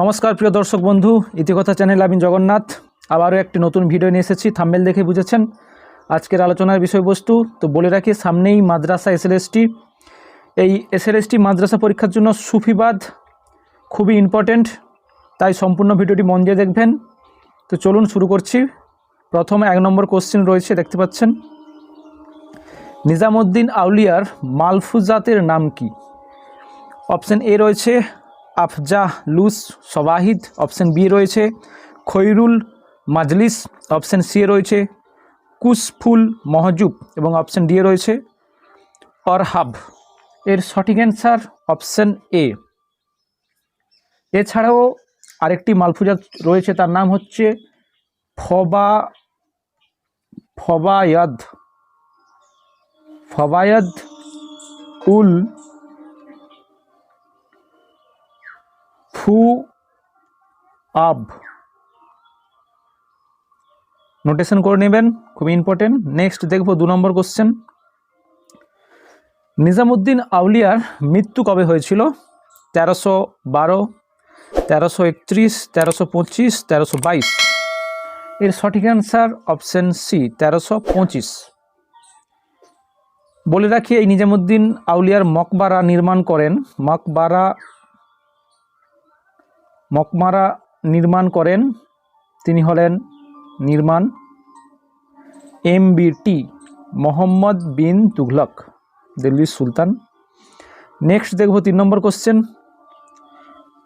নমস্কার, প্রিয় দর্শক বন্ধু, ইতিকথা চ্যানেল আমি জগন্নাথ। আবারও একটি নতুন ভিডিও নিয়ে এসেছি থাম্বেল দেখে বুঝেছেন? আজকের আলোচনার বিষয়বস্তু, তো বলে রাখি, সামনেই মাদ্রাসা এসএলএসটি। এই এসএলএসটি মাদ্রাসা পরীক্ষার জন্য সুফিবাদ খুবই ইম্পর্ট্যান্ট তাই সম্পূর্ণ ভিডিওটি মন দিয়ে দেখবেন। তো চলুন শুরু করছি। প্রথমে এক নম্বর কোশ্চেন রয়েছে, দেখতে পাচ্ছেন? নিজামুদ্দিন আউলিয়ার মালফুজাতের নাম কি? অপশন এ রয়েছে আফজা লুস সবাহিদ অপশন বি রয়েছে। খৈরুল মাজলিস অপশন সি রয়েছে। কুসফুল মহজুব এবং অপশন ডি রয়েছে। অরহাব। এর সঠিক অ্যান্সার অপশন এ এছাড়াও আরেকটি মালফুজা রয়েছে, তার নাম হচ্ছে ফবা, ফবায়াদ। ফবায়াদ উল ফু আব নোটেশন করে নেবেন, খুবই ইম্পর্টেন্ট নেক্সট দেখব দু নম্বর কোশ্চেন নিজামুদ্দিন আউলিয়ার মৃত্যু কবে হয়েছিল? তেরোশো বারো, তেরোশো একত্রিশ, তেরোশো পঁচিশ, তেরোশো বাইশ। এর সঠিক অ্যান্সার অপশন সি তেরোশো পঁচিশ। বলে রাখি, এই নিজামুদ্দিন আউলিয়ার মকবারা নির্মাণ করেন। মকবারা মকমারা নির্মাণ করেন। তিনি হলেন নির্মাণ এম টি মোহাম্মদ বিন তুঘলক, দিল্লির সুলতান। নেক্সট দেখব তিন নম্বর কোশ্চেন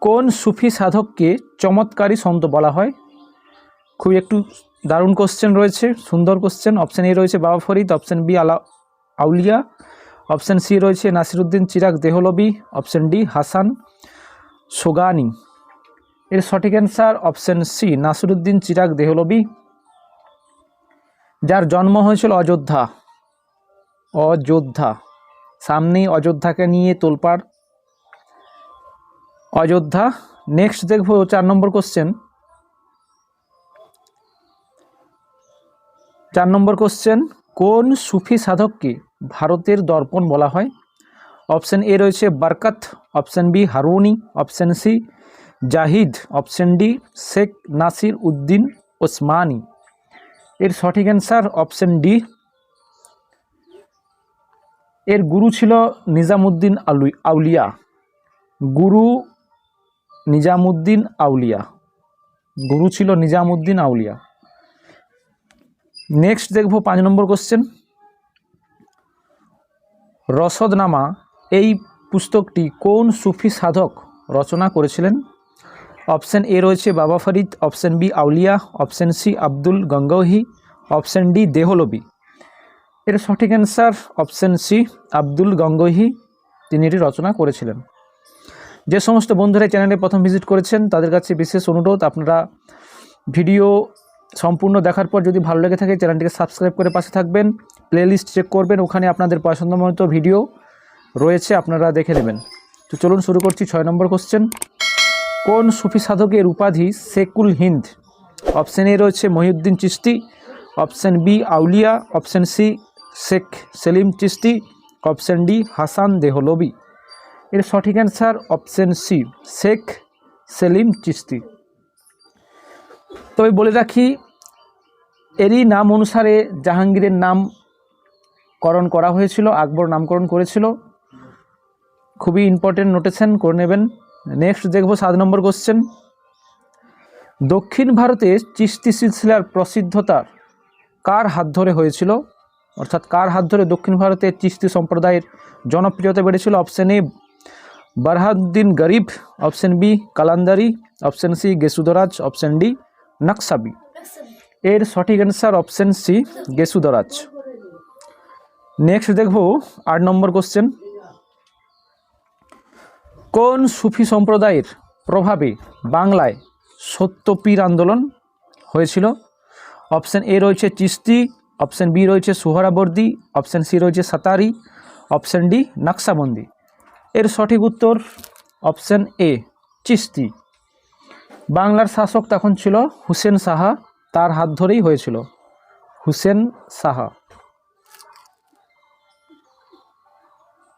কোন সুফি সাধককে চমৎকারী সন্ত বলা হয়? খুব একটু দারুণ কোশ্চেন রয়েছে, সুন্দর কোশ্চেন অপশান এ রয়েছে বাবা ফরিদ অপশান বি আলা আউলিয়া অপশান সি রয়েছে নাসিরুদ্দিন চিরাগ দেহলবি অপশান ডি হাসান সোগানি। এর সঠিক answer option C Nasiruddin Chirag Dehlavi যার জন্ম হয়েছিল অযোধ্যা। অযোধ্যা। সামনেই অযোধ্যাকে নিয়ে তোলপাড়। অযোধ্যা। নেক্সট দেখব চার নম্বর কোশ্চেন চার নম্বর কোশ্চেন কোন সুফি সাধককে ভারতের দর্পণ বলা হয়? অপশন এ রয়েছে Barkat option B Haruni option C Zahid option D Sheikh Nasir Uddin Osmani. এর সঠিক অ্যান্সার অপশন ডি এর গুরু ছিল নিজামুদ্দিন আলু আউলিয়া। গুরু নিজামুদ্দিন আউলিয়া। গুরু ছিল নিজামুদ্দিন আউলিয়া। নেক্সট দেখব পাঁচ নম্বর কোশ্চেন রসদনামা, এই পুস্তকটি কোন সুফি সাধক রচনা করেছিলেন? অপশন এ রয়েছে Baba Farid, option B Auliya, option C Abdul Gangohi, option D Dehlavi. এর সঠিক answer option C Abdul Gangohi তিনি এটি রচনা করেছিলেন। যে সমস্ত বন্ধুরা চ্যানেলে প্রথম ভিজিট করেছেন, তাদের কাছে বিশেষ অনুরোধ, আপনারা ভিডিও সম্পূর্ণ দেখার পর যদি ভালো লেগে থাকে চ্যানেলটিকে সাবস্ক্রাইব করে পাশে থাকবেন প্লেলিস্ট চেক করবেন, ওখানে আপনাদের পছন্দ মতো ভিডিও রয়েছে, আপনারা দেখে নেবেন। তো চলুন শুরু করছি ছয় নম্বর কোশ্চেন কোন সুফি সাধকের উপাধি সেকুল হিন্দ? অপশন এ রয়েছে Mohiuddin Chishti option B Auliya, option C Sheikh Salim Chishti option D Hasan Dehlavi. এর সঠিক answer option C Sheikh Salim Chishti তবে বলে রাখি, এরই নাম অনুসারে জাহাঙ্গীরের নামকরণ করা হয়েছিল, আকবর নামকরণ করেছিল। খুবই ইম্পর্টেন্ট নোটেশন করে নেবেন। নেক্সট দেখব সাত নম্বর কোশ্চেন দক্ষিণ ভারতে চিস্তি সিলসিলার প্রসিদ্ধতার কার হাত ধরে হয়েছিল? অর্থাৎ কার হাত ধরে দক্ষিণ ভারতে চিস্তি সম্প্রদায়ের জনপ্রিয়তা বেড়েছিল? Option A Burhanuddin Gharib. Option B Qalandari. Option C Gesudaraz option D Naqshbandi এর সঠিক answer option C Gesudaraz next দেখব আট নম্বর কোশ্চেন কোন সুফি সম্প্রদায়ের প্রভাবে বাংলায় সত্যপীর আন্দোলন হয়েছিল? অপশান এ রয়েছে চিস্তি অপশান বি রয়েছে সুহরাবর্দি, অপশান সি রয়েছে সাতারি, অপশন ডি নকশাবন্দি এর সঠিক উত্তর অপশন এ চিস্তি বাংলার শাসক তখন ছিল হুসেন সাহা, তার হাত ধরেই হয়েছিল হুসেন সাহা।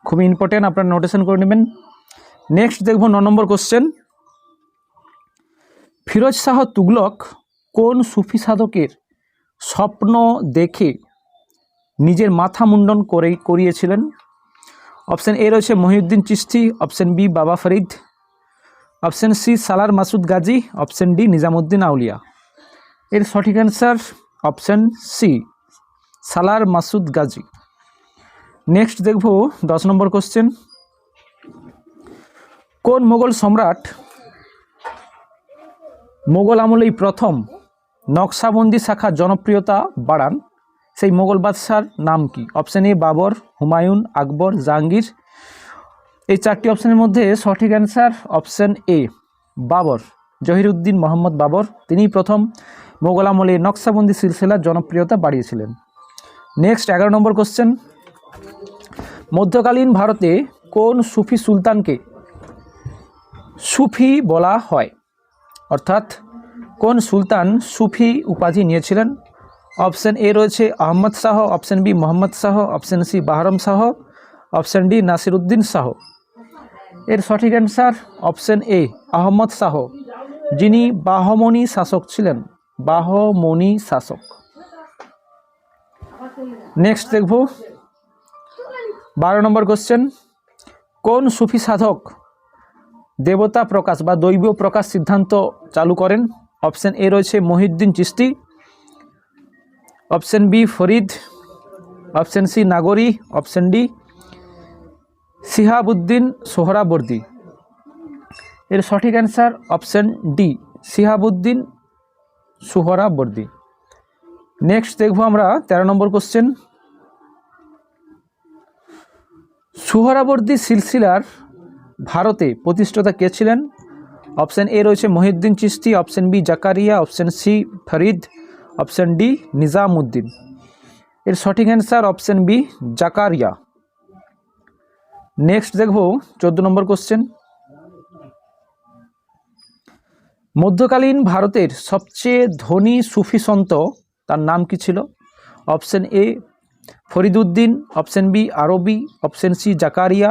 খুবই ইম্পর্টেন্ট আপনারা নোটেশন করে নেবেন। নেক্সট দেখব ন নম্বর কোশ্চেন ফিরোজ শাহ তুগলক কোন সুফি সাধকের স্বপ্ন দেখে নিজের মাথা মুন্ডন করে করিয়েছিলেন? অপশন এ রয়েছে Mohiuddin Chishti option B Baba Farid option C Salar Masud Ghazi option D Nizamuddin Auliya. এর সঠিক answer option C Salar Masud Ghazi. Next দেখব দশ নম্বর কোশ্চেন কোন মোগল সম্রাট মোগল আমলেই প্রথম নকশাবন্দি শাখা জনপ্রিয়তা বাড়ান? সেই মোগল বাদশার নাম কি? Option A, Babur, Humayun, Akbar, Jahangir. এই চারটি অপশানের মধ্যে সঠিক answer option A, Babur, Zahiruddin Muhammad Babur. তিনিই প্রথম মোগল আমলে নকশাবন্দি সিলসিলার জনপ্রিয়তা বাড়িয়েছিলেন। নেক্সট, এগারো নম্বর কোশ্চেন মধ্যকালীন ভারতে কোন সুফি সুলতানকে সুফি বলা হয়। অর্থাৎ, কোন সুলতান সুফি উপাধি নিয়েছিলেন? অপশন এ রয়েছে Ahmad Shah, option B Muhammad Shah, option C Bahram Shah, option D Nasiruddin Shah. এর সঠিক answer option A, Ahmad Shah. যিনি বাহমণি শাসক ছিলেন। বাহমনি শাসক। নেক্সট দেখব। বারো নম্বর কোশ্চেন কোন সুফি সাধক দেবতা প্রকাশ বা দৈব প্রকাশ সিদ্ধান্ত চালু করেন। অপশন এ রয়েছে Mohiuddin Chishti option B Farid. Option C Nagori. Option D Shihabuddin Suhrawardi. এর সঠিক answer option D Shihabuddin Suhrawardi. Next দেখব আমরা তেরো নম্বর কোশ্চেন। সুহরাবর্দী সিলসিলার ভারতে প্রতিষ্ঠাতা কে ছিলেন? অপশন এ রয়েছে Mohiuddin Chishti option B Zakaria, option C Farid, option D Nizamuddin. এর সঠিক answer option B Zakaria. Next দেখব চোদ্দ নম্বর কোশ্চেন মধ্যকালীন ভারতের সবচেয়ে ধনী সুফি সন্ত, তার নাম কি ছিল? Option A Fariduddin option B Arabi, option C Zakaria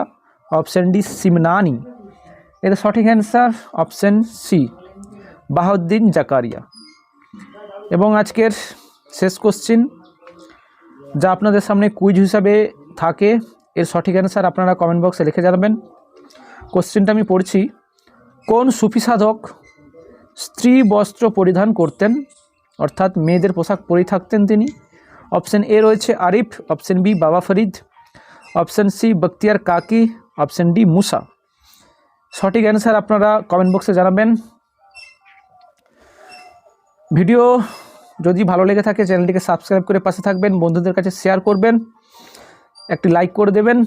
option D Simnani. এর সঠিক answer option C, Bahauddin Zakaria. এবং আজকের শেষ কোশ্চিন, যা আপনাদের সামনে কুইজ হিসাবে থাকে, এর সঠিক অ্যান্সার আপনারা কমেন্ট বক্সে লিখে জানাবেন। কোশ্চিনটা আমি পড়ছি, কোন সুফি সাধক স্ত্রী বস্ত্র পরিধান করতেন, অর্থাৎ মেয়েদের পোশাক পরে থাকতেন তিনি? অপশন এ রয়েছে Arif, option B Baba Farid, option C Bakhtiyar কাকি অপশন ডি মুসা সঠিক অ্যান্সার আপনারা কমেন্ট বক্সে জানাবেন। ভিডিও যদি ভালো লেগে থাকে চ্যানেলটিকে সাবস্ক্রাইব করে পাশে থাকবেন, বন্ধুদের কাছে শেয়ার করবেন, একটি লাইক করে দেবেন।